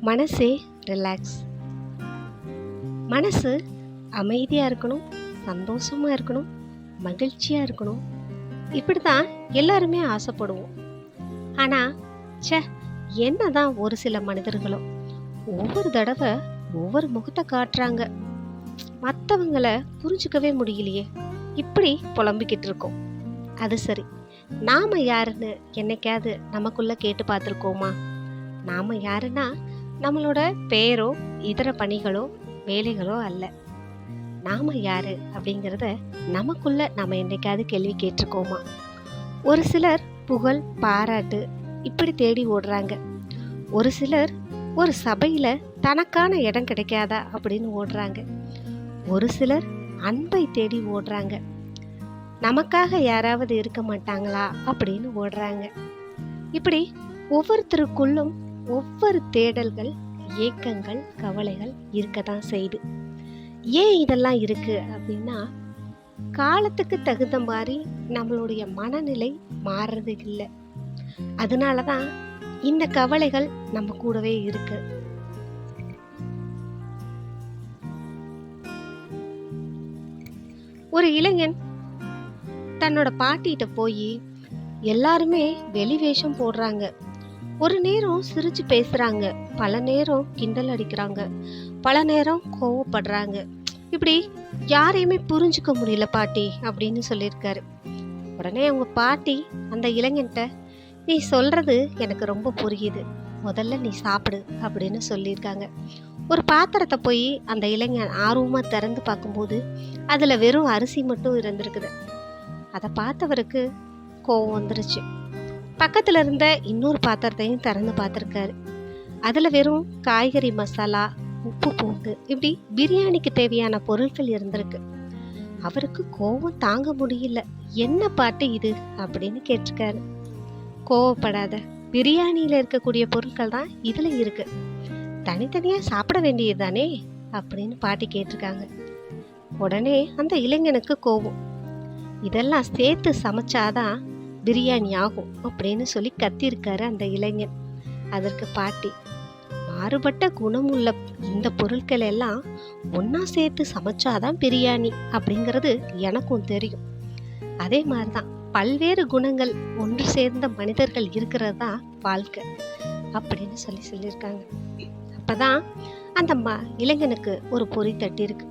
மனசே ரிலாக்ஸ் மனசு அமைதியாக இருக்கணும் சந்தோஷமாக இருக்கணும் மகிழ்ச்சியாக இருக்கணும். இப்படி தான் எல்லாருமே ஆசைப்படுவோம். ஆனால் சே என்ன தான் ஒரு சில மனிதர்களும் ஒவ்வொரு தடவை ஒவ்வொரு முகத்தை காட்டுறாங்க. மற்றவங்களை புரிஞ்சுக்கவே முடியலையே. இப்படி புலம்பிக்கிட்டு இருக்கோம். அது சரி. நாம யாருன்னு என்னைக்காவது நமக்குள்ள கேட்டு பார்த்துருக்கோமா? நாம யாருன்னா நம்மளோட பெயரோ இதர பணிகளோ வேலைகளோ அல்ல. நாம யாரு அப்படிங்கிறத நமக்குள்ள நம்ம என்னைக்காவது கேள்வி கேட்டிருக்கோமா? ஒரு சிலர் புகழ் பாராட்டு இப்படி தேடி ஓடுறாங்க. ஒரு சிலர் ஒரு சபையில தனக்கான இடம் கிடைக்காதா அப்படின்னு ஓடுறாங்க. ஒரு சிலர் அன்பை தேடி ஓடுறாங்க. நமக்காக யாராவது இருக்க மாட்டாங்களா அப்படின்னு ஓடுறாங்க. இப்படி ஒவ்வொருத்தருக்குள்ளும் ஒவ்வொரு தேடல்கள் ஏக்கங்கள் கவலைகள் இருக்க தான் செய்யுது ஏன் இதெல்லாம் இருக்கு அப்படின்னா காலத்துக்கு தகுந்த மாதிரி நம்மளுடைய மனநிலை மாறுறது இல்லை. அதனால தான் இந்த கவலைகள் நம்ம கூடவே இருக்கு. ஒரு இளைஞன் தன்னோட பாட்டிகிட்ட போய் எல்லாருமே வெளி வேஷம் போடுறாங்க. ஒரு நேரம் சிரிச்சு பேசுறாங்க. பல நேரம் கிண்டல் அடிக்கிறாங்க. பல நேரம் கோவப்படுறாங்க. இப்படி யாரையுமே புரிஞ்சுக்க முடியல பாட்டி அப்படின்னு சொல்லியிருக்காரு. உடனே அவங்க பாட்டி அந்த இளைஞன்ட்ட நீ சொல்றது எனக்கு ரொம்ப புரியுது. முதல்ல நீ சாப்பிடு அப்படின்னு சொல்லியிருக்காங்க. ஒரு பாத்திரத்தை போய் அந்த இளைஞன் ஆர்வமாக திறந்து பார்க்கும்போது அதில் வெறும் அரிசி மட்டும் இருந்திருக்குது. அதை பார்த்தவருக்கு கோவம் வந்துருச்சு. பக்கத்தில் இருந்த இன்னொரு பாத்திரத்தையும் திறந்து பார்த்துருக்காரு. அதில் வெறும் காய்கறி மசாலா உப்பு பூண்டு இப்படி பிரியாணிக்கு தேவையான பொருட்கள் இருந்திருக்கு. அவருக்கு கோவம் தாங்க முடியல. என்ன பாட்டு இது? அப்படின்னு கேட்டிருக்காரு. கோவப்படாத. பிரியாணியில் இருக்கக்கூடிய பொருட்கள் தான் இதில் இருக்கு. தனித்தனியாக சாப்பிட வேண்டியது தானே அப்படின்னு பாட்டி கேட்டிருக்காங்க. உடனே அந்த இளைஞனுக்கு கோவம். இதெல்லாம் சேர்த்து சமைச்சாதான் பிரியாணி ஆகும் அப்படின்னு சொல்லி கத்திருக்காரு அந்த இளைஞன். அதற்கு பாட்டி மாறுபட்ட குணம் உள்ள இந்த பொருட்கள் எல்லாம் ஒன்றா சேர்த்து சமைச்சாதான் பிரியாணி அப்படிங்கிறது எனக்கும் தெரியும். அதே மாதிரி தான் பல்வேறு குணங்கள் ஒன்று சேர்ந்த மனிதர்கள் இருக்கிறது தான் வாழ்க்கை அப்படின்னு சொல்லி சொல்லியிருக்காங்க. அப்போதான் அந்த ம இளைஞனுக்கு ஒரு பொறி தட்டியிருக்கு.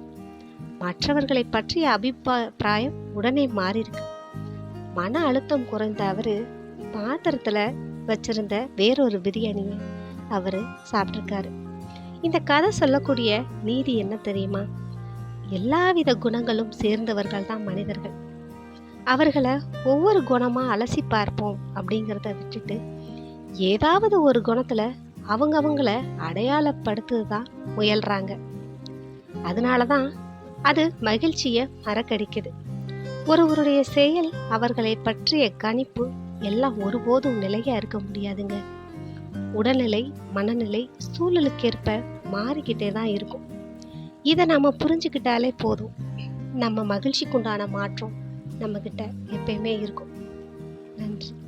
மற்றவர்களை பற்றிய அபிப்பிராயம் உடனே மாறியிருக்கு. மன அழுத்தம் குறைந்த அவரு பாத்திரத்துல வச்சிருந்த வேறொரு பிரியாணியை அவரு சாப்பிட்ருக்காரு இந்த கதை சொல்லக்கூடிய நீதி என்ன தெரியுமா? எல்லாவித குணங்களும் சேர்ந்தவர்கள் தான் மனிதர்கள். அவர்களை ஒவ்வொரு குணமா அலசி பார்ப்போம் அப்படிங்கிறத விட்டுட்டு ஏதாவது ஒரு குணத்துல அவங்கவுங்கள அடையாளப்படுத்து தான் முயல்றாங்க. அதனால தான் அது மகிழ்ச்சியை மறக்கடிக்குது. ஒருவருடைய செயல் அவர்களை பற்றிய கணிப்பு எல்லாம் ஒருபோதும் நிலையா இருக்க முடியாதுங்க. உடல்நிலை மனநிலை சூழலுக்கேற்ப மாறிக்கிட்டே தான் இருக்கும். இதை நம்ம புரிஞ்சுக்கிட்டாலே போதும். நம்ம மகிழ்ச்சிக்குண்டான மாற்றம் நம்மக்கிட்ட எப்பயுமே இருக்கும். நன்றி.